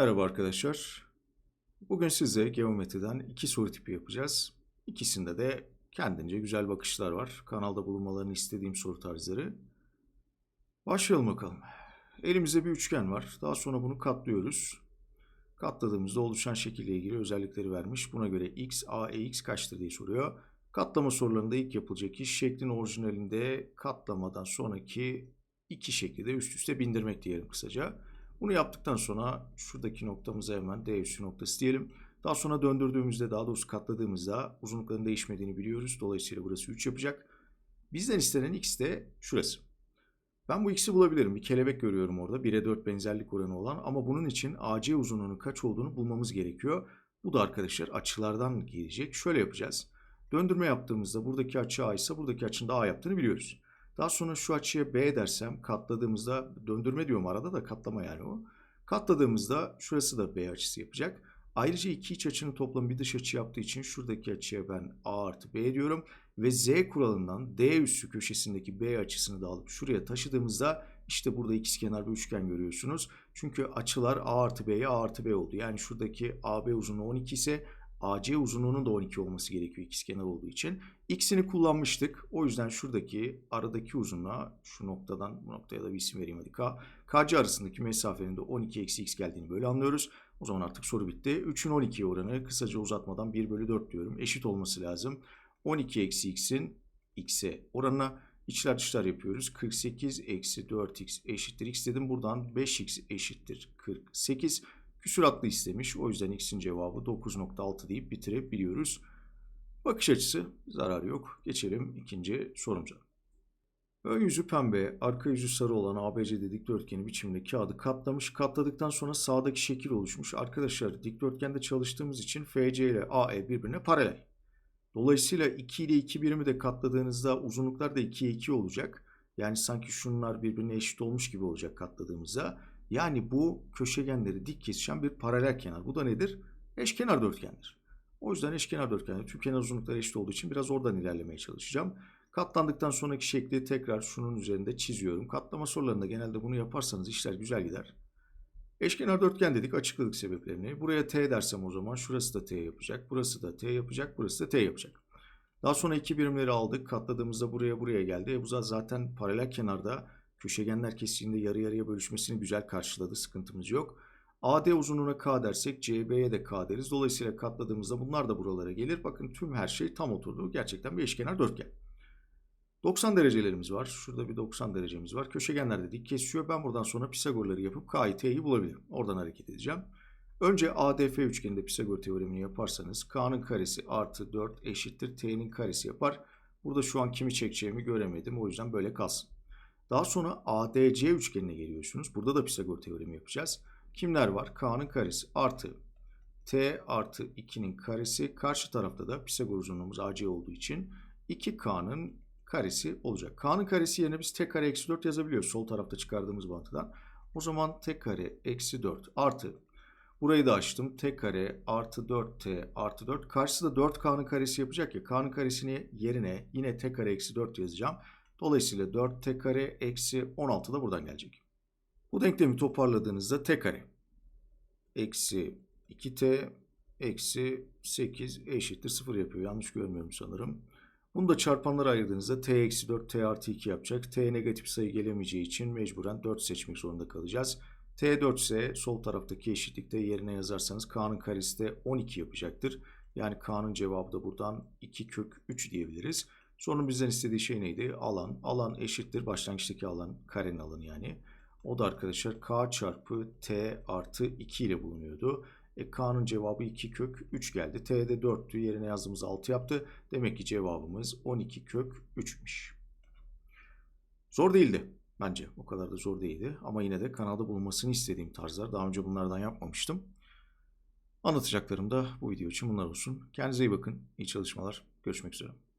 Merhaba arkadaşlar. Bugün size geometriden iki soru tipi yapacağız. İkisinde de kendince güzel bakışlar var. Kanalda bulunmalarını istediğim soru tarzları. Başlayalım bakalım. Elimizde bir üçgen var. Daha sonra bunu katlıyoruz. Katladığımızda oluşan şekille ilgili özellikleri vermiş. Buna göre x, a, e, x kaçtır diye soruyor. Katlama sorularında ilk yapılacak iş şeklin orijinalinde katlamadan sonraki iki şekli de üst üste bindirmek diyelim kısaca. Bunu yaptıktan sonra şuradaki noktamıza hemen D üssü noktası diyelim. Daha sonra döndürdüğümüzde daha doğrusu katladığımızda uzunlukların değişmediğini biliyoruz. Dolayısıyla burası 3 yapacak. Bizden istenen x de şurası. Ben bu x'i bulabilirim. Bir kelebek görüyorum orada. 1'e 4 benzerlik oranı olan ama bunun için AC uzunluğunun kaç olduğunu bulmamız gerekiyor. Bu da arkadaşlar açılardan gelecek. Şöyle yapacağız. Döndürme yaptığımızda buradaki açı A ise buradaki açının da A yaptığını biliyoruz. Daha sonra şu açıya B dersem katladığımızda döndürme diyorum arada da katlama yani o. Katladığımızda şurası da B açısı yapacak. Ayrıca iki iç açının toplamı bir dış açı yaptığı için şuradaki açıya ben A artı B diyorum. Ve Z kuralından D üssü köşesindeki B açısını da alıp şuraya taşıdığımızda işte burada ikizkenar bir üçgen görüyorsunuz. Çünkü açılar A artı B'ye A artı B oldu. Yani şuradaki AB uzunluğu 12 ise AC uzunluğunun da 12 olması gerekiyor ikizkenar olduğu için. X'ini kullanmıştık. O yüzden şuradaki aradaki uzunluğa şu noktadan bu noktaya da bir isim vereyim hadi K. KC arasındaki mesafenin de 12 eksi X geldiğini böyle anlıyoruz. O zaman artık soru bitti. 3'ün 12 oranı kısaca uzatmadan 1 bölü 4 diyorum. Eşit olması lazım. 12 eksi X'in X'e oranına içler dışlar yapıyoruz. 48 eksi 4X eşittir X dedim. Buradan 5X eşittir 48. Küsuratlı istemiş. O yüzden x'in cevabı 9.6 deyip bitirebiliyoruz. Bakış açısı zarar yok. Geçelim ikinci sorumuza. Ön yüzü pembe, arka yüzü sarı olan ABC dikdörtgeni biçiminde kağıdı katlamış. Katladıktan sonra sağdaki şekil oluşmuş. Arkadaşlar dikdörtgende çalıştığımız için FC ile AE birbirine paralel. Dolayısıyla 2 ile 2 birimi de katladığınızda uzunluklar da 2'ye 2 olacak. Yani sanki şunlar birbirine eşit olmuş gibi olacak katladığımızda. Yani bu köşegenleri dik kesişen bir paralel kenar. Bu da nedir? Eşkenar dörtgendir. O yüzden eşkenar dörtgenler tüm kenar uzunlukları eşit olduğu için biraz oradan ilerlemeye çalışacağım. Katlandıktan sonraki şekli tekrar şunun üzerinde çiziyorum. Katlama sorularında genelde bunu yaparsanız işler güzel gider. Eşkenar dörtgen dedik açıkladık sebeplerini. Buraya T dersem o zaman şurası da T yapacak. Burası da T yapacak. Burası da T yapacak. Daha sonra iki birimleri aldık. Katladığımızda buraya buraya geldi. E bu zaten paralel kenarda köşegenler kesiştiğinde yarı yarıya bölüşmesini güzel karşıladı. Sıkıntımız yok. AD uzunluğuna K dersek CB'ye de K deriz. Dolayısıyla katladığımızda bunlar da buralara gelir. Bakın tüm her şey tam oturdu. Gerçekten bir eşkenar dörtgen. 90 derecelerimiz var. Şurada bir 90 derecemiz var. Köşegenler de dik kesiyor. Ben buradan sonra Pisagorları yapıp K'yı T'yi bulabilirim. Oradan hareket edeceğim. Önce ADF üçgeninde Pisagor teoremini yaparsanız K'nın karesi artı 4 eşittir T'nin karesi yapar. Burada şu an kimi çekeceğimi göremedim. O yüzden böyle kalsın. Daha sonra ADC üçgenine geliyorsunuz. Burada da Pisagor teoremi yapacağız. Kimler var? K'nın karesi artı T artı 2'nin karesi. Karşı tarafta da Pisagor uzunluğumuz AC olduğu için 2K'nın karesi olacak. K'nın karesi yerine biz T kare eksi 4 yazabiliyoruz. Sol tarafta çıkardığımız bağıntıdan. O zaman T kare eksi 4 artı Burayı da açtım. T kare artı 4T artı 4. Karşısı da 4K'nın karesi yapacak ya. K'nın karesini yerine yine T kare eksi 4 yazacağım. Dolayısıyla 4t kare eksi 16 da buradan gelecek. Bu denklemi toparladığınızda t kare eksi 2t eksi 8 eşittir 0 yapıyor. Yanlış görmüyorum sanırım. Bunu da çarpanlara ayırdığınızda t eksi 4 t artı 2 yapacak. t negatif sayı gelemeyeceği için mecburen 4 seçmek zorunda kalacağız. t 4 ise sol taraftaki eşitlikte yerine yazarsanız k'nın karesi de 12 yapacaktır. Yani k'nın cevabı da buradan 2 kök 3 diyebiliriz. Sorunun bizden istediği şey neydi? Alan. Alan eşittir başlangıçtaki alan karenin alanı yani. O da arkadaşlar k çarpı t artı 2 ile bulunuyordu. E, k'nın cevabı 2 kök 3 geldi. t'de 4'tü yerine yazdığımız 6 yaptı. Demek ki cevabımız 12 kök 3'müş. Zor değildi bence. O kadar da zor değildi. Ama yine de kanalda bulunmasını istediğim tarzlar. Daha önce bunlardan yapmamıştım. Anlatacaklarım da bu video için bunlar olsun. Kendinize iyi bakın. İyi çalışmalar. Görüşmek üzere.